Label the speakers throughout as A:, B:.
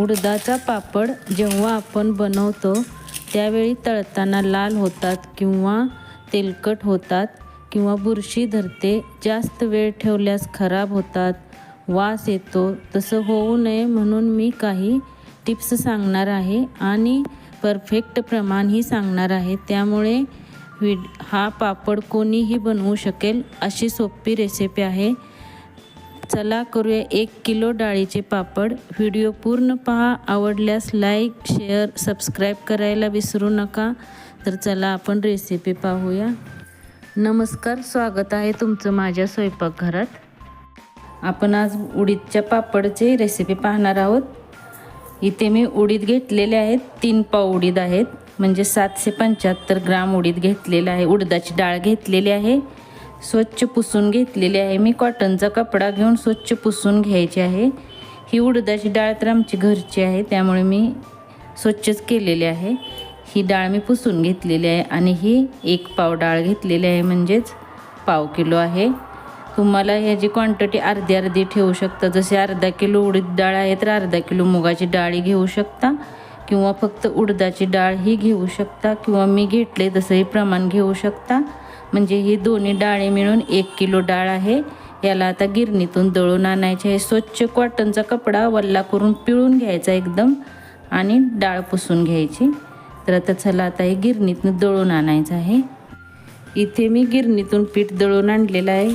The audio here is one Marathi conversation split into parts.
A: उडदाचा पापड जेव्हा आपण बनवतो त्यावेळी तळताना लाल होतात किंवा तेलकट होतात किंवा बुरशी धरते जास्त वेळ ठेवल्यास खराब होतात वास येतो तसं होऊ नये म्हणून मी काही टिप्स सांगणार आहे आणि परफेक्ट प्रमाणही सांगणार आहे. त्यामुळे विड हा पापड कोणीही बनवू शकेल अशी सोपी रेसिपी आहे. चला करूया एक किलो डाळीचे पापड. व्हिडिओ पूर्ण पहा. आवडल्यास लाईक शेअर सबस्क्राईब करायला विसरू नका. तर चला आपण रेसिपी पाहूया. नमस्कार स्वागत आहे तुमचं माझ्या स्वयंपाकघरात. आपण आज उडीदच्या पापडची रेसिपी पाहणार आहोत. इथे मी उडीद घेतलेले आहेत. तीन पाव उडीद आहेत. म्हणजे सातशे पंच्याहत्तर ग्राम उडीद घेतलेलं आहे. उडदाची डाळ घेतलेली आहे. स्वच्छ पुसून घेतलेली आहे. मी कॉटनचा कपडा घेऊन स्वच्छ पुसून घ्यायची आहे. ही उडदाची डाळ तर आमची घरची आहे त्यामुळे मी स्वच्छच केलेली आहे. ही डाळ मी पुसून घेतलेली आहे आणि ही एक पाव डाळ घेतलेली आहे म्हणजेच पाव किलो आहे. तुम्हाला ह्याची क्वांटिटी अर्धी अर्धी ठेवू शकता. जसे अर्धा किलो उडीद डाळ आहे तर अर्धा किलो मुगाची डाळी घेऊ शकता. किंवा फक्त उडदाची डाळ ही घेऊ शकता. किंवा मी घेतले तसंही प्रमाण घेऊ शकता. म्हणजे ही दोन्ही डाळी मिळून एक किलो डाळ आहे. याला आता गिरणीतून दळून आणायचे आहे. स्वच्छ कॉटनचा कपडा वल्ला करून पिळून घ्यायचा एकदम आणि डाळ पुसून घ्यायची. तर आता चला आता हे गिरणीतून दळून आणायचं आहे. इथे मी गिरणीतून पीठ दळून आणलेलं आहे.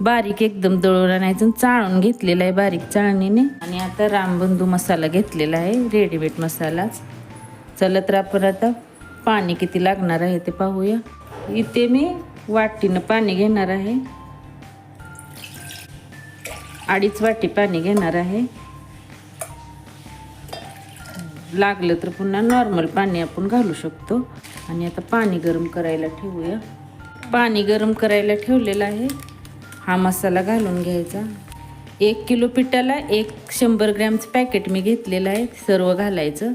A: बारीक एकदम दळून आणायचं आणि चाळून घेतलेलं आहे बारीक चाळणीने. आणि आता रामबंधू मसाला घेतलेला आहे रेडीमेड मसालाच. चला तर आपण आता पाणी किती लागणार आहे ते पाहूया. इथे मी वाटीनं पाणी घेणार आहे. अडीच वाटी पाणी घेणार आहे. लागलं तर पुन्हा नॉर्मल पाणी आपण घालू शकतो. आणि आता पाणी गरम करायला ठेवूया. पाणी गरम करायला ठेवलेलं आहे. हा मसाला घालून घ्यायचा. एक किलो पिठाला एक शंभर ग्रॅमचं पॅकेट मी घेतलेलं आहे. सर्व घालायचं.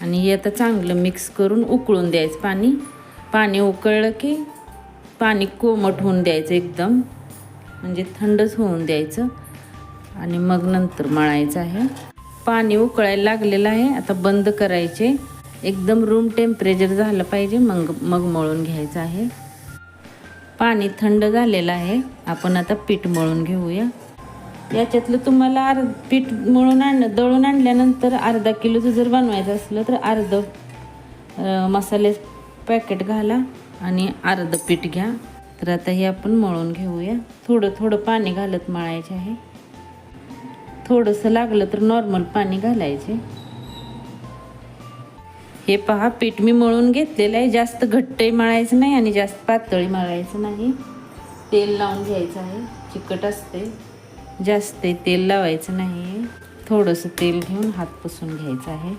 A: आणि हे आता चांगलं मिक्स करून उकळून द्यायचं पाणी. पाणी उकळलं की पाणी कोमट होऊन द्यायचं एकदम. म्हणजे थंडच होऊन द्यायचं. आणि मग नंतर मळायचं आहे. पाणी उकळायला लागलेलं आहे. आता बंद करायचे. एकदम रूम टेम्परेचर झालं पाहिजे. मग मग मळून घ्यायचं आहे. पाणी थंड झालेलं आहे. आपण आता पीठ मळून घेऊया. याच्यातलं तुम्हाला अर्ध पीठ मळून आण दळून आणल्यानंतर अर्धा किलोचं जर बनवायचं असलं तर अर्ध मसाले पॅकेट घाला आणि अर्ध पीठ घ्या. तर आता हे आपण मळून घेऊया. थोडं थोडं पाणी घालत मळायचे आहे. थोडंसं लागलं तर नॉर्मल पाणी घालायचे. हे पहा पीठ मी मळून घेतलेलं आहे. जास्त घट्टही मळायचं नाही आणि जास्त पातळी मळायचं नाही. तेल लावून घ्यायचं आहे. चिकट असते. जास्त तेल लावायचं नाही. थोडंसं तेल घेऊन हात पुसून घ्यायचं आहे.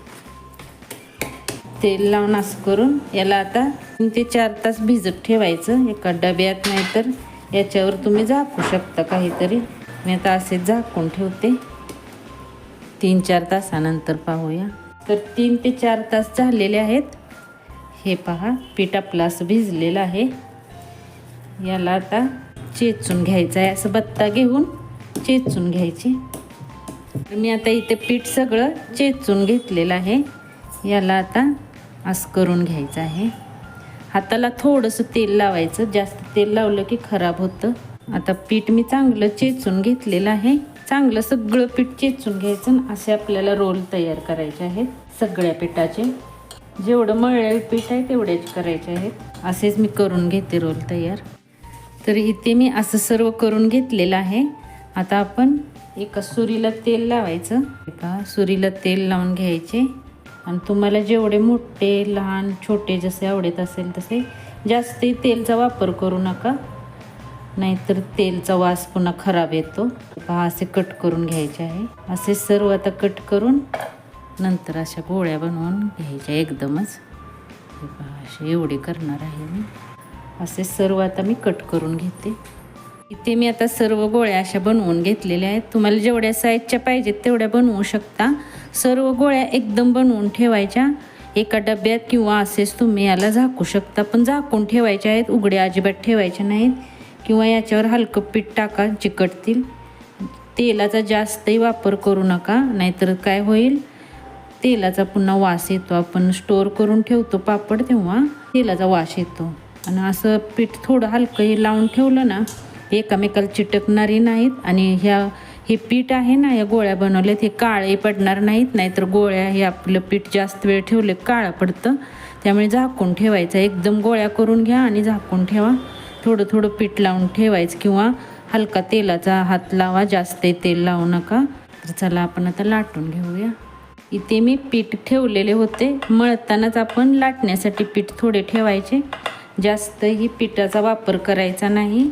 A: तेल लावून असं करून याला आता तीन ते चार तास भिजत ठेवायचं एका डब्यात नाही तर याच्यावर तुम्ही झाकू शकता काहीतरी. मी आता असे झाकून ठेवते. तीन चार तासानंतर पाहूया. तर तीन ते चार तास झालेले आहेत. हे पहा पीठ आपलं असं भिजलेलं आहे. याला आता चेचून घ्यायचं आहे असं बत्ता घेऊन चेचून घ्यायची. तर मी आता इथे पीठ सगळं चेचून घेतलेलं आहे. याला आता असं करून घ्यायचं आहे. हाताला थोडंसं तेल लावायचं. जास्त तेल लावलं की खराब होतं. आता पीठ मी चांगलं चेचून घेतलेलं आहे. चांगलं सगळं पीठ चेचून घ्यायचं आणि असे आपल्याला रोल तयार करायचे आहेत सगळ्या पिठाचे. जेवढं मळलेलं पीठ आहे तेवढेच करायचे आहेत. असेच मी करून घेते रोल तयार. तर इथे मी असं सर्व करून घेतलेलं आहे. आता आपण एका सुरीला तेल लावायचं. एका सुरीला तेल लावून घ्यायचे. आणि तुम्हाला जेवढे मोठे लहान छोटे जसे आवडत असेल तसे जास्त तेलचा वापर करू नका. नाहीतर तेलचा वास पुन्हा खराब येतो. पहा असे कट करून घ्यायचे आहे. असे सर्व आता कट करून नंतर अशा गोळ्या बनवून घ्यायच्या एकदमच. हे पहा असे एवढे करणार आहे मी. असे सर्व आता मी कट करून घेते. इथे मी आता सर्व गोळ्या अशा बनवून घेतलेल्या आहेत. तुम्हाला जेवढ्या साईजच्या पाहिजेत तेवढ्या बनवू शकता. सर्व गोळ्या एकदम बनवून ठेवायच्या. एका डब्यात किंवा असेच तुम्ही याला झाकू शकता. पण झाकून ठेवायच्या आहेत. उघड्या अजिबात ठेवायच्या नाहीत. किंवा याच्यावर हलकं पीठ टाका चिकटतील. तेलाचा जास्तही वापर करू नका नाहीतर काय होईल? तेलाचा पुन्हा वास येतो. आपण स्टोअर करून ठेवतो पापड तेव्हा तेलाचा वास येतो. आणि असं पीठ थोडं हलकं हे लावून ठेवलं ना एकामेकाला चिटकणारी नाहीत आणि ह्या हे पीठ आहे ना या गोळ्या बनवल्यात हे काळे पडणार नाहीत नाहीतर गोळ्या हे आपलं पीठ जास्त वेळ ठेवले काळं पडतं. त्यामुळे झाकून ठेवायचं. एकदम गोळ्या करून घ्या आणि झाकून ठेवा. थोडं थोडं पीठ लावून ठेवायचं किंवा हलका तेलाचा हात लावा जास्त तेल लावू नका. तर चला आपण आता लाटून घेऊया. इथे मी पीठ ठेवलेले होते. मळतानाच आपण लाटण्यासाठी पीठ थोडे ठेवायचे. जास्तही पिठाचा वापर करायचा नाही.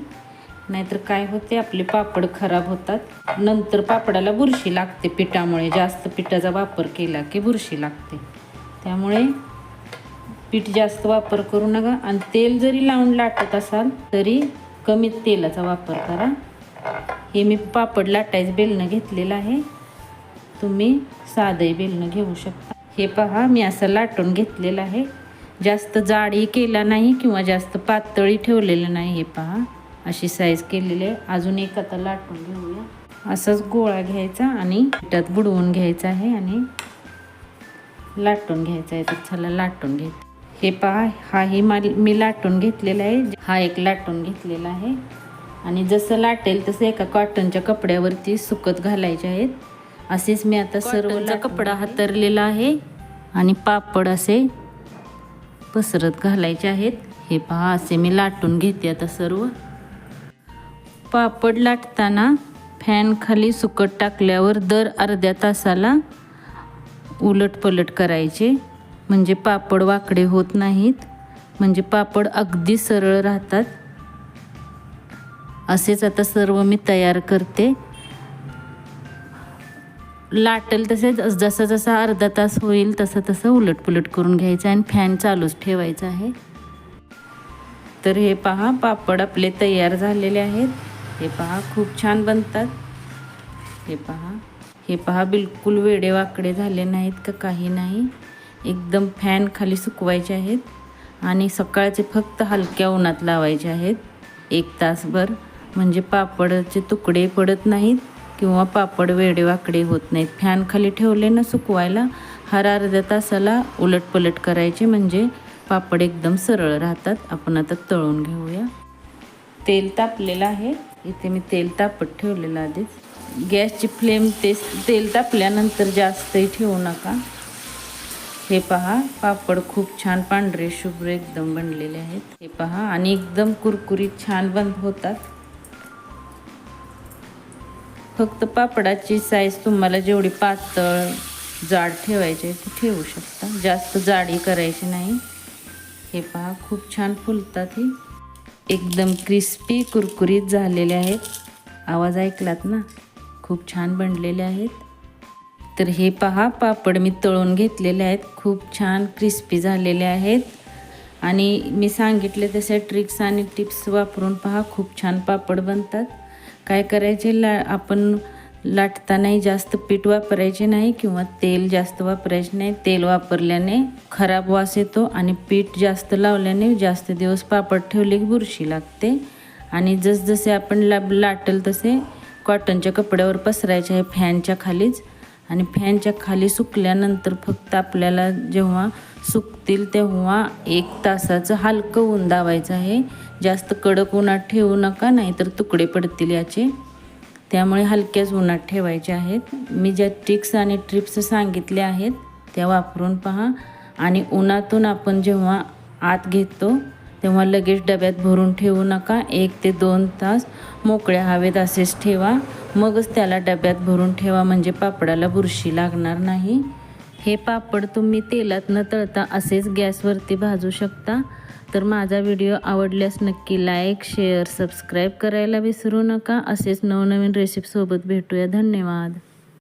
A: नाहीतर काय होते आपले पापड खराब होतात. नंतर पापडाला बुरशी लागते पिठामुळे. जास्त पिठाचा वापर केला की बुरशी लागते. त्यामुळे पीठ जास्त वापर करू नका. आणि तेल जरी लावून लाटत असाल तरी कमी तेलाचा वापर करा. हे मी पापड लाटायचं बेलणं घेतलेलं आहे. तुम्ही साधंही बेलणं घेऊ शकता. हे पहा मी असं लाटून घेतलेलं आहे. जास्त जाडी केला नाही किंवा जास्त पातळी ठेवलेलं नाही हे पहा. अशी साईज केलेली आहे. अजून एक आता लाटून घेऊया. असंच गोळा घ्यायचा आणि पिठात बुडवून घ्यायचा आहे आणि लाटून घ्यायचा आहे. तर चला लाटून घे हे पहा हा ही मा मी लाटून घेतलेला आहे. हा एक लाटून घेतलेला आहे. आणि जसं लाटेल तसं एका कॉटनच्या कपड्यावरती सुकत घालायचे आहेत. असेच मी आता सर्व कपडा हातरलेला आहे. आणि पापड असे पसरत घालायचे आहेत. हे पहा असे मी लाटून घेते आता सर्व. पापड लाटताना फॅन खाली सुकट टाकल्यावर दर अर्ध्या तासाला उलटपलट करायचे. म्हणजे पापड वाकडे होत नाहीत. म्हणजे पापड अगदी सरळ राहतात. असेच आता सर्व मी तयार करते. लाटेल तसेच जसा जसा अर्धा तास होईल तसं तसं उलटपुलट करून घ्यायचं आणि फॅन चालूच ठेवायचा आहे. तर हे पहा पापड आपले तयार झालेले आहेत. हे पहा खूप छान बनतात. हे पहा. हे पहा बिलकुल वेडे वाकडे झाले नाहीत का? काही नाही. एकदम फॅन खाली सुकवायचे आहेत आणि सकाळचे फक्त हलक्या उन्हात लावायचे आहेत. एक तासभर. म्हणजे पापडचे तुकडे पडत नाहीत किंवा पापड वेडे वाकडे होत नाहीत. फॅन खाली ठेवले ना सुकवायला हर अर्ध्या तासाला उलटपलट करायचे. म्हणजे पापड एकदम सरळ राहतात. आपण आता तळून घेऊया. तेल तापलेलं आहे. इथे मी तेल तापत ठेवलेलं आधीच. गॅसची फ्लेम ते तेल तापल्यानंतर जास्तही ठेवू नका. हे पहा पापड खूप छान पांढरे शुभ्र एकदम बनलेले आहेत. हे पहा आणि एकदम कुरकुरीत छान बंद होतात. फक्त पापडाची साईज तुम्हाला जेवढी पातळ जाड ठेवायची आहे ती ठेवू शकता. जास्त जाडी करायची नाही. हे पहा खूप छान फुलतात ही. एकदम क्रिस्पी कुरकुरीत झालेले आहेत. आवाज ऐकलात ना? खूप छान बनलेले आहेत. तर हे पहा पापड मी तळून घेतलेले आहेत. खूप छान क्रिस्पी झालेले आहेत. आणि मी सांगितले तसे ट्रिक्स आणि टिप्स वापरून पहा खूप छान पापड बनतात. काय करायचे? ला आपण लाटतानाही जास्त पीठ वापरायचे नाही किंवा तेल जास्त वापरायचे नाही. तेल वापरल्याने खराब वास येतो आणि पीठ जास्त लावल्याने जास्त दिवस पापड ठेवले की बुरशी लागते. आणि जसजसे आपण ला लाटल तसे कॉटनच्या कपड्यावर पसरायचे आहे फॅनच्या खालीच. आणि फॅनच्या खाली सुकल्यानंतर फक्त आपल्याला जेव्हा सुकतील तेव्हा एक तासाचं हलकं ऊन दावायचं आहे. जास्त कडक उन्हात ठेवू नका नाहीतर तुकडे पडतील याचे. त्यामुळे हलक्याच उन्हात ठेवायचे आहेत. मी ज्या ट्रिक्स आणि ट्रिप्स सांगितल्या आहेत त्या वापरून पहा. आणि उन्हातून आपण जेव्हा आत घेतो तेव्हा लगेच डब्यात भरून ठेवू नका. एक ते दोन तास मोकळ्या हवेत असेच ठेवा. मगच त्याला डब्यात भरून ठेवा म्हणजे पापडाला बुरशी लागणार नाही. हे पापड तुम्ही तेलात न तळता असेच गॅसवरती भाजू शकता. तर माझा व्हिडिओ आवडल्यास नक्की लाईक शेअर सबस्क्राईब करायला विसरू नका. असेच नवनवीन रेसिपीसोबत भेटूया. धन्यवाद.